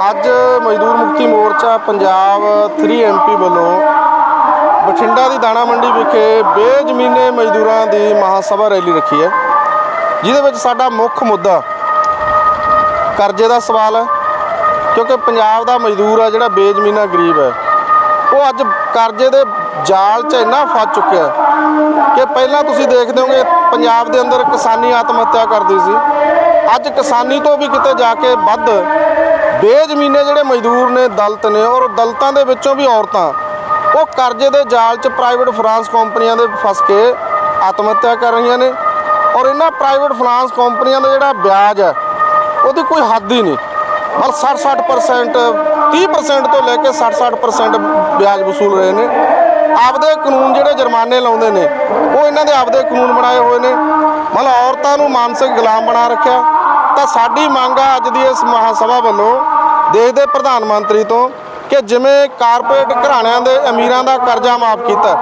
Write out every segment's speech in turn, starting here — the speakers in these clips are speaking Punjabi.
ਅੱਜ ਮਜ਼ਦੂਰ ਮੁਕਤੀ ਮੋਰਚਾ ਪੰਜਾਬ 3 ਐਮਪੀ ਵੱਲੋਂ ਬਠਿੰਡਾ ਦੀ ਦਾਣਾ ਮੰਡੀ ਵਿਖੇ ਬੇਜ਼ਮੀਨੇ ਮਜ਼ਦੂਰਾਂ ਦੀ ਮਹਾਸਭਾ ਰੈਲੀ ਰੱਖੀ ਹੈ। ਜਿਹਦੇ ਵਿੱਚ ਸਾਡਾ ਮੁੱਖ ਮੁੱਦਾ ਕਰਜ਼ੇ ਦਾ ਸਵਾਲ ਹੈ, ਕਿਉਂਕਿ ਪੰਜਾਬ ਦਾ ਮਜ਼ਦੂਰ ਆ ਜਿਹੜਾ ਬੇਜ਼ਮੀਨਾ ਗਰੀਬ ਹੈ, ਉਹ ਅੱਜ ਕਰਜ਼ੇ ਦੇ ਜਾਲ 'ਚ ਇੰਨਾ ਫਸ ਚੁੱਕਿਆ ਕਿ ਪਹਿਲਾਂ ਤੁਸੀਂ ਦੇਖਦੇ ਹੋਗੇ ਪੰਜਾਬ ਦੇ ਅੰਦਰ ਕਿਸਾਨੀ ਆਤਮ ਹੱਤਿਆ ਕਰਦੀ ਸੀ। ਅੱਜ ਕਿਸਾਨੀ ਤੋਂ ਵੀ ਕਿਤੇ ਜਾ ਕੇ ਵੱਧ ਬੇਜ਼ਮੀਨੇ ਜਿਹੜੇ ਮਜ਼ਦੂਰ ਨੇ, ਦਲਤ ਨੇ ਔਰ ਦਲਤਾਂ ਦੇ ਵਿੱਚੋਂ ਵੀ ਔਰਤਾਂ, ਉਹ ਕਰਜ਼ੇ ਦੇ ਜਾਲ 'ਚ ਪ੍ਰਾਈਵੇਟ ਫਾਈਨਾਂਸ ਕੰਪਨੀਆਂ ਦੇ ਫਸ ਕੇ ਆਤਮ ਹੱਤਿਆ ਕਰ ਰਹੀਆਂ ਨੇ ਔਰ ਇਹਨਾਂ ਪ੍ਰਾਈਵੇਟ ਫਾਈਨਾਂਸ ਕੰਪਨੀਆਂ ਦਾ ਜਿਹੜਾ ਵਿਆਜ ਹੈ, ਉਹਦੀ ਕੋਈ ਹੱਦ ਹੀ ਨਹੀਂ। ਪਰ 60-60% 30% ਤੋਂ ਲੈ ਕੇ 60-60% ਵਿਆਜ ਵਸੂਲ ਰਹੇ ਨੇ। ਆਪਦੇ ਕਾਨੂੰਨ ਜਿਹੜੇ ਜੁਰਮਾਨੇ ਲਾਉਂਦੇ ਨੇ, ਉਹ ਇਹਨਾਂ ਦੇ ਆਪਦੇ ਕਾਨੂੰਨ ਬਣਾਏ ਹੋਏ ਨੇ। ਮਤਲਬ ਔਰਤਾਂ ਨੂੰ ਮਾਨਸਿਕ ਗੁਲਾਮ ਬਣਾ ਰੱਖਿਆ। ਤਾਂ ਸਾਡੀ ਮੰਗ ਆ ਅੱਜ ਦੀ ਇਸ ਮਹਾਸਭਾ ਵੱਲੋਂ ਦੇਸ਼ ਦੇ ਪ੍ਰਧਾਨ ਮੰਤਰੀ ਤੋਂ ਕਿ ਜਿਵੇਂ ਕਾਰਪੋਰੇਟ ਘਰਾਣਿਆਂ ਦੇ ਅਮੀਰਾਂ ਦਾ ਕਰਜ਼ਾ ਮਾਫ ਕੀਤਾ,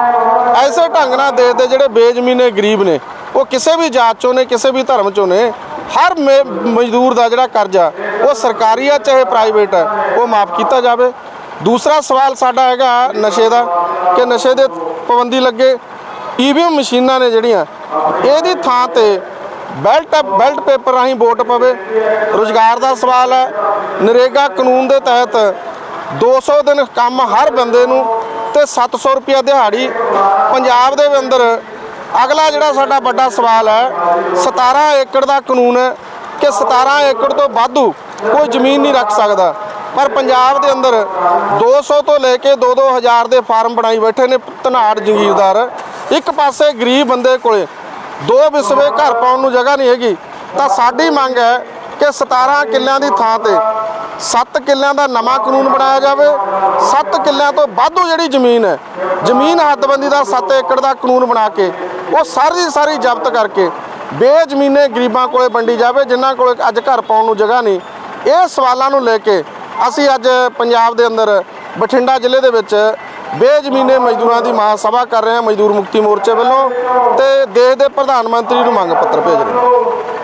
ਐਸੇ ਢੰਗ ਨਾਲ ਦੇਸ਼ ਦੇ ਜਿਹੜੇ ਬੇਜ਼ਮੀਨੇ ਗਰੀਬ ਨੇ, ਉਹ ਕਿਸੇ ਵੀ ਜਾਤ ਚੋਂ ਨੇ, ਕਿਸੇ ਵੀ ਧਰਮ ਚੋਂ ਨੇ, ਹਰ ਮੇ- ਮਜ਼ਦੂਰ ਦਾ ਜਿਹੜਾ ਕਰਜ਼ਾ, ਉਹ ਸਰਕਾਰੀ ਆ ਚਾਹੇ ਪ੍ਰਾਈਵੇਟ ਆ, ਉਹ ਮਾਫ ਕੀਤਾ ਜਾਵੇ। ਦੂਸਰਾ ਸਵਾਲ ਸਾਡਾ ਹੈਗਾ ਨਸ਼ੇ ਦਾ, ਕਿ ਨਸ਼ੇ ਦੇ ਪਾਬੰਦੀ ਲੱਗੇ ਈਵੀਐਮ ਮਸ਼ੀਨਾਂ ਨੇ ਜਿਹੜੀਆਂ, ਇਹਦੀ ਥਾਂ ਤੇ ਬੈਲਟ ਬੈਲਟ ਪੇਪਰ ਰਾਹੀਂ ਵੋਟ ਪਵੇ। ਰੋਜ਼ਗਾਰ ਦਾ ਸਵਾਲ ਹੈ। ਨਰੇਗਾ ਕਾਨੂੰਨ ਦੇ ਤਹਿਤ 200 ਦਿਨ ਕੰਮ ਹਰ ਬੰਦੇ ਨੂੰ ਤੇ 700 ਰੁਪਿਆ ਦਿਹਾੜੀ ਪੰਜਾਬ ਦੇ ਅੰਦਰ। ਅਗਲਾ ਜਿਹੜਾ ਸਾਡਾ ਵੱਡਾ ਸਵਾਲ ਹੈ 17 ਏਕੜ ਦਾ ਕਾਨੂੰਨ ਹੈ ਕਿ 17 ਏਕੜ ਤੋਂ ਵਾਧੂ ਕੋਈ ਜ਼ਮੀਨ ਨਹੀਂ ਰੱਖ ਸਕਦਾ। ਪਰ ਪੰਜਾਬ ਦੇ ਅੰਦਰ 200 ਤੋਂ ਲੈ ਕੇ 2-2000 ਦੇ ਫਾਰਮ ਬਣਾਈ ਬੈਠੇ ਨੇ ਧਨਾੜ ਜਗੀਰਦਾਰ। ਇੱਕ ਪਾਸੇ ਗਰੀਬ ਬੰਦੇ ਕੋਲੇ ਦੋ ਵਿਸਵੇ ਘਰ ਪਾਉਣ ਨੂੰ ਜਗ੍ਹਾ ਨਹੀਂ ਹੈਗੀ। ਤਾਂ ਸਾਡੀ ਮੰਗ ਹੈ ਕਿ 17 ਕਿੱਲਿਆਂ ਦੀ ਥਾਂ ਤੇ 7 ਕਿੱਲਿਆਂ ਦਾ ਨਵਾਂ ਕਾਨੂੰਨ ਬਣਾਇਆ ਜਾਵੇ। 7 ਕਿੱਲਿਆਂ ਤੋਂ ਵਾਧੂ ਜਿਹੜੀ ਜ਼ਮੀਨ ਹੈ, ਜ਼ਮੀਨ ਹੱਦਬੰਦੀ ਦਾ 7 ਏਕੜ ਦਾ ਕਾਨੂੰਨ ਬਣਾ ਕੇ ਉਹ ਸਾਰੀ ਦੀ ਸਾਰੀ ਜ਼ਬਤ ਕਰਕੇ ਬੇਜ਼ਮੀਨੇ ਗਰੀਬਾਂ ਕੋਲੇ ਵੰਡੀ ਜਾਵੇ, ਜਿਨ੍ਹਾਂ ਕੋਲ ਅੱਜ ਘਰ ਪਾਉਣ ਨੂੰ ਜਗ੍ਹਾ ਨਹੀਂ। ਇਹ ਸਵਾਲਾਂ ਨੂੰ ਲੈ ਕੇ ਅਸੀਂ ਅੱਜ ਪੰਜਾਬ ਦੇ ਅੰਦਰ ਬਠਿੰਡਾ ਜ਼ਿਲ੍ਹੇ ਦੇ ਵਿੱਚ ਬੇਜ਼ਮੀਨੇ ਮਜ਼ਦੂਰਾਂ ਦੀ ਮਹਾਸਭਾ ਕਰ ਰਹੇ ਹਾਂ ਮਜ਼ਦੂਰ ਮੁਕਤੀ ਮੋਰਚੇ ਵੱਲੋਂ ਤੇ ਦੇਸ਼ ਦੇ ਪ੍ਰਧਾਨ ਮੰਤਰੀ ਨੂੰ ਮੰਗ ਪੱਤਰ ਭੇਜ ਰਹੇ ਹਾਂ।